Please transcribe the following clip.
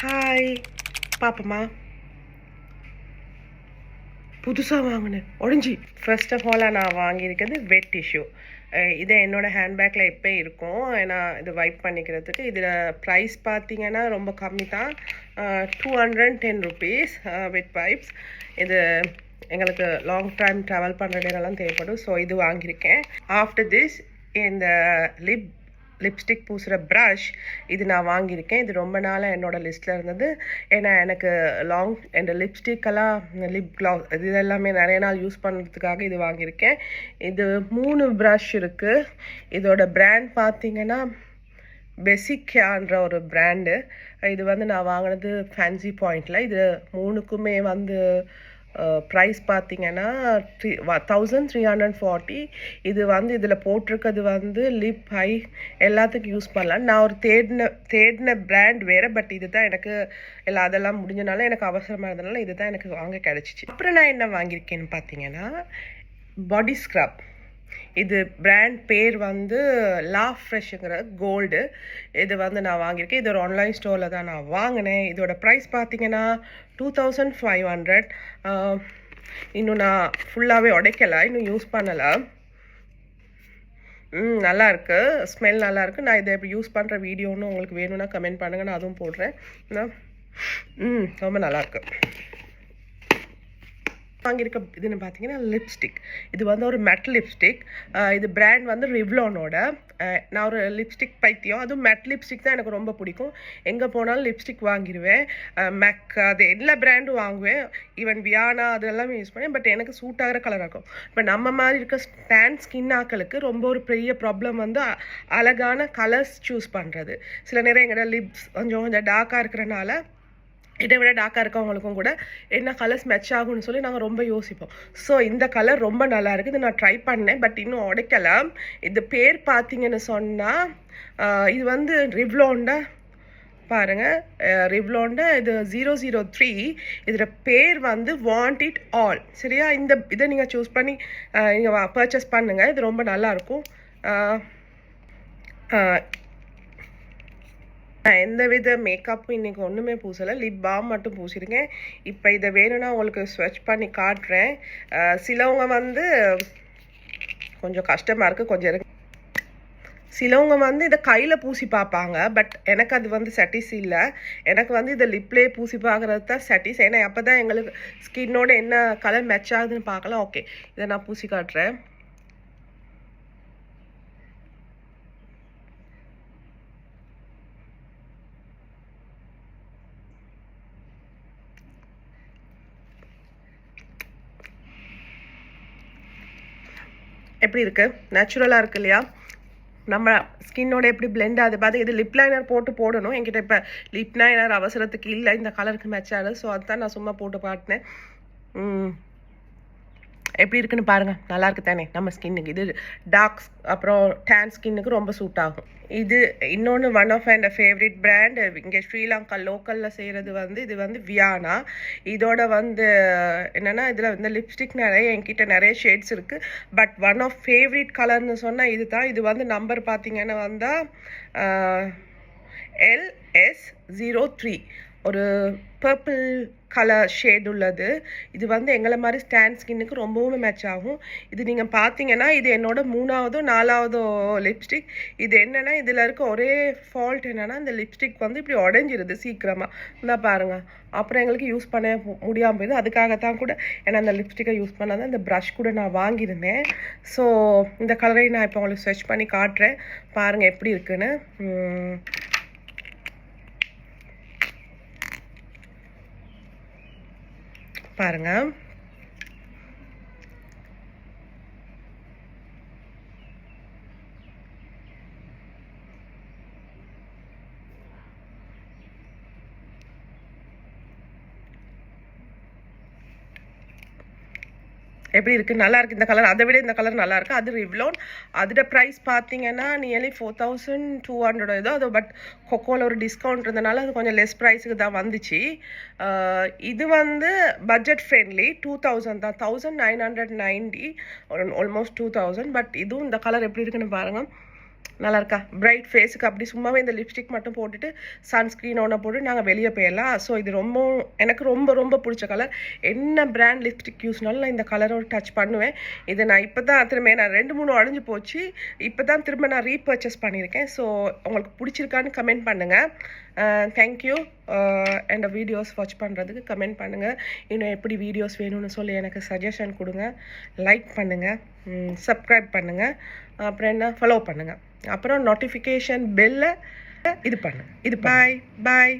Hi பாப்பமா புதுசாக வாங்கினேன். உடஞ்சி ஃபர்ஸ்ட் ஆஃப் ஆலாக நான் வாங்கியிருக்கிறது வெட் டிஷ்யூ இது என்னோட ஹேண்ட்பேக்கில் எப்போ இருக்கும். ஏன்னா இது வைப் பண்ணிக்கிறதுக்கு. இதில் ப்ரைஸ் பார்த்தீங்கன்னா ரொம்ப கம்மி தான் two hundred ten rupees wet wipes இது எங்களுக்கு லாங் டைம் ட்ராவல் பண்ணுற நேரம்லாம் தேவைப்படும். ஸோ இது வாங்கியிருக்கேன். ஆஃப்டர் திஸ் இந்த லிப் லிப்ஸ்டிக் பூசுகிற ப்ரஷ் இது நான் வாங்கியிருக்கேன். இது ரொம்ப நாளாக என்னோடய லிஸ்ட்டில் இருந்தது. ஏன்னா எனக்கு லாங் என் லிப்ஸ்டிக்கெல்லாம் லிப் க்ளாஸ் இது எல்லாமே நிறைய நாள் யூஸ் பண்ணுறதுக்காக இது வாங்கியிருக்கேன். இது மூணு ப்ரஷ் இருக்குது இதோட பிராண்ட் பார்த்தீங்கன்னா பெசிக்யான்ற ஒரு பிராண்டு இது வந்து நான் வாங்கினது ஃபேன்சி பாயிண்டில் இது மூணுக்குமே வந்து ப்ரைஸ் பார்த்தீங்கன்னா three thousand three hundred forty இது வந்து இதில் போட்டிருக்கிறது வந்து லிப் ஹை எல்லாத்துக்கும் யூஸ் பண்ணலாம். நான் ஒரு தேடின தேடின பிராண்ட் வேறு பட் இது தான் எனக்கு எல்லாம் அதெல்லாம் முடிஞ்சனால எனக்கு அவசரமாக இருந்தனால இது தான் எனக்கு வாங்க கிடச்சிச்சு. அப்புறம் நான் என்ன வாங்கியிருக்கேன்னு பார்த்தீங்கன்னா பாடி ஸ்க்ரப் இது பிராண்ட் பேர் வந்து லா ஃப்ரெஷ்ங்கிற கோல்டு இது வந்து நான் வாங்கியிருக்கேன். இது ஒரு ஆன்லைன் ஸ்டோரில் தான் நான் வாங்கினேன். இதோட ப்ரைஸ் பார்த்தீங்கன்னா டூ தௌசண்ட் ஃபைவ் ஹண்ட்ரட் இன்னும் நான் ஃபுல்லாகவே உடைக்கலை. இன்னும் யூஸ் பண்ணலை. ம் நல்லாயிருக்கு ஸ்மெல் நல்லாயிருக்கு நான் இதை எப்படி யூஸ் பண்ணுற வீடியோன்னு உங்களுக்கு வேணும்னா கமெண்ட் பண்ணுங்க. நான் அதுவும் போடுறேன். ம் ரொம்ப நல்லாயிருக்கு நல்லா வாங்கியிருக்க இதுன்னு பார்த்தீங்கன்னா லிப்ஸ்டிக் இது வந்து ஒரு மெட் லிப்ஸ்டிக் இது பிராண்ட் வந்து ரிவ்லோனோட நான் ஒரு லிப்ஸ்டிக் பைத்தியம். அதுவும் மெட் லிப்ஸ்டிக் தான் எனக்கு ரொம்ப பிடிக்கும். எங்கே போனாலும் லிப்ஸ்டிக் வாங்கிடுவேன் மேக் அது எல்லா பிராண்டும் வாங்குவேன். ஈவன் வியானா அதெல்லாம் யூஸ் பண்ணேன் பட் எனக்கு சூட் ஆகிற கலர் இருக்கும். இப்போ நம்ம மாதிரி இருக்க ஸ்டாண்ட் ஸ்கின் ஆக்களுக்கு ரொம்ப ஒரு பெரிய ப்ராப்ளம் வந்து அழகான கலர்ஸ் சூஸ் பண்ணுறது சில நேரம் எங்களோட லிப்ஸ் கொஞ்சம் கொஞ்சம் டார்க்காக இருக்கிறனால இதை விட டார்க்காக இருக்கவங்களுக்கும் கூட என்ன கலர்ஸ் மேட்ச் ஆகும்னு சொல்லி நாங்கள் ரொம்ப யோசிப்போம். ஸோ இந்த கலர் ரொம்ப நல்லா இருக்குது இது நான் ட்ரை பண்ணேன் பட் இன்னும் உடைக்கல. இது பேர் பார்த்தீங்கன்னு சொன்னால் இது வந்து ரிவ்லோண்டா பாருங்கள் ரிவ்லோண்ட இது ஜீரோ ஜீரோ த்ரீ இதோட பேர் வந்து வாண்ட் இட் ஆல் சரியா? இந்த இதை நீங்கள் சூஸ் பண்ணி நீங்கள் பர்ச்சேஸ் பண்ணுங்கள் இது ரொம்ப நல்லாயிருக்கும் நான் எந்த வித மேக்கப்பும் இன்னைக்கு ஒன்றுமே பூசலை. லிப் பாம் மட்டும் பூசியிருக்கேன் இப்போ இதை வேணும்னா உங்களுக்கு ஸ்வெச் பண்ணி காட்டுறேன். சிலவங்க வந்து கொஞ்சம் கஷ்டமாக இருக்குது கொஞ்சம் இருக்கு சிலவங்க வந்து இதை கையில் பூசி பார்ப்பாங்க. பட் எனக்கு அது வந்து சட்டிஸ் இல்லை. எனக்கு வந்து இதை லிப்லேயே பூசி பார்க்குறது தான் சட்டிஸ் ஏன்னா அப்போ தான் எங்களுக்கு ஸ்கின்னோட என்ன கலர் மேட்ச் ஆகுதுன்னு பார்க்கலாம். ஓகே இதை நான் பூசி காட்டுறேன். எப்படி இருக்கு? நேச்சுரலாக இருக்கு இல்லையா? நம்ம ஸ்கின்னோட எப்படி பிளெண்ட் ஆகுது? பார்த்து இது லிப் லைனர் போட்டு போடணும். என்கிட்ட இப்போ லிப் லைனர் அவசரத்துக்கு இல்லை. இந்த கலருக்கு மேட்ச் ஆகுது ஸோ அதுதான் நான் சும்மா போட்டு பாட்டினேன் எப்படி இருக்குன்னு பாருங்க. நல்லா இருக்கு தானே. நம்ம ஸ்கின்னுக்கு இது டார்க் அப்புறம் டேன் ஸ்கின்னுக்கு ரொம்ப சூட் ஆகும். இது இன்னொன்று one of and favourite brand இங்கே ஸ்ரீலங்கா லோக்கலில் செய்கிறது வந்து இது வந்து வியானா இதோட வந்து என்னென்னா இதில் வந்து லிப்ஸ்டிக் நிறைய என்கிட்ட நிறைய ஷேட்ஸ் இருக்குது பட் ஒன் ஆஃப் ஃபேவரட் கலர்னு சொன்னால் இது தான் இது வந்து நம்பர் பார்த்தீங்கன்னா வந்தால் எல்எஸ் ஜீரோ த்ரீ ஒரு பர்பிள் கலர் ஷேட் உள்ளது. இது வந்து எங்களை மாதிரி ஸ்டாண்ட் ஸ்கின்னுக்கு ரொம்பவும் மேட்ச் ஆகும். இது நீங்கள் பார்த்தீங்கன்னா இது என்னோட மூணாவதோ நாலாவதோ லிப்ஸ்டிக் இது என்னென்னா இதில் இருக்க ஒரே ஃபால்ட் என்னென்னா இந்த லிப்ஸ்டிக் வந்து இப்படி உடஞ்சிருது சீக்கிரமாக இந்த பாருங்கள் அப்புறம் எங்களுக்கு யூஸ் பண்ண முடியாமல் போயிடுது. அதுக்காகத்தான் கூட ஏன்னா அந்த லிப்ஸ்டிக்கை யூஸ் பண்ணாதான் இந்த ப்ரஷ் கூட நான் வாங்கியிருந்தேன். ஸோ இந்த கலரை நான் இப்போ உங்களுக்கு ஸ்வெச் பண்ணி காட்டுறேன். பாருங்கள் எப்படி இருக்குன்னு. பாருங்கள் எப்படி இருக்கு? நல்லா இருக்கு. இந்த கலர் அதை விட இந்த கலர் நல்லா இருக்கு. அது ரிவ்லோன் அதோட ப்ரைஸ் பார்த்தீங்கன்னா nearly four thousand two hundred ஏதோ அது பட் கொக்கோவில் ஒரு டிஸ்கவுண்ட் இருந்தனால அது கொஞ்சம் லெஸ் ப்ரைஸுக்கு தான் வந்துச்சு. இது வந்து பட்ஜெட் ஃப்ரெண்ட்லி டூ தௌசண்ட் தான். Thousand nine hundred ninety almost two thousand but இதுவும் இந்த கலர் எப்படி இருக்குன்னு பாருங்கள் நல்லா இருக்கா பிரைட் ஃபேஸுக்கு அப்படி சும்மாவே இந்த லிப்ஸ்டிக் மட்டும் போட்டுட்டு சன்ஸ்க்ரீன் ஒன்று போட்டு நாங்கள் வெளியே போயிடலாம் ஸோ இது ரொம்ப எனக்கு ரொம்ப ரொம்ப பிடிச்ச கலர் என்ன பிராண்ட் லிப்ஸ்டிக் யூஸ்னாலும் நான் இந்த கலரோட டச் பண்ணுவேன். இது நான் இப்போ தான் திரும்ப நான் ரெண்டு மூணு அழிஞ்சு போச்சு. இப்போ தான் திரும்ப நான் ரீபர்ச்சேஸ் பண்ணியிருக்கேன். ஸோ உங்களுக்கு பிடிச்சிருக்கான்னு கமெண்ட் பண்ணுங்கள் thank you and videos watch பண்ணுறதுக்கு கமெண்ட் பண்ணுங்கள் இன்னும் எப்படி வீடியோஸ் வேணும்னு சொல்லி எனக்கு சஜஷன் கொடுங்க. லைக் பண்ணுங்கள் சப்ஸ்கிரைப் பண்ணுங்கள் அப்புறம் என்ன? ஃபாலோ பண்ணுங்கள் அப்புறம் நோட்டிஃபிகேஷன் பெல்லை இது பண்ணுங்க இது பாய் பாய்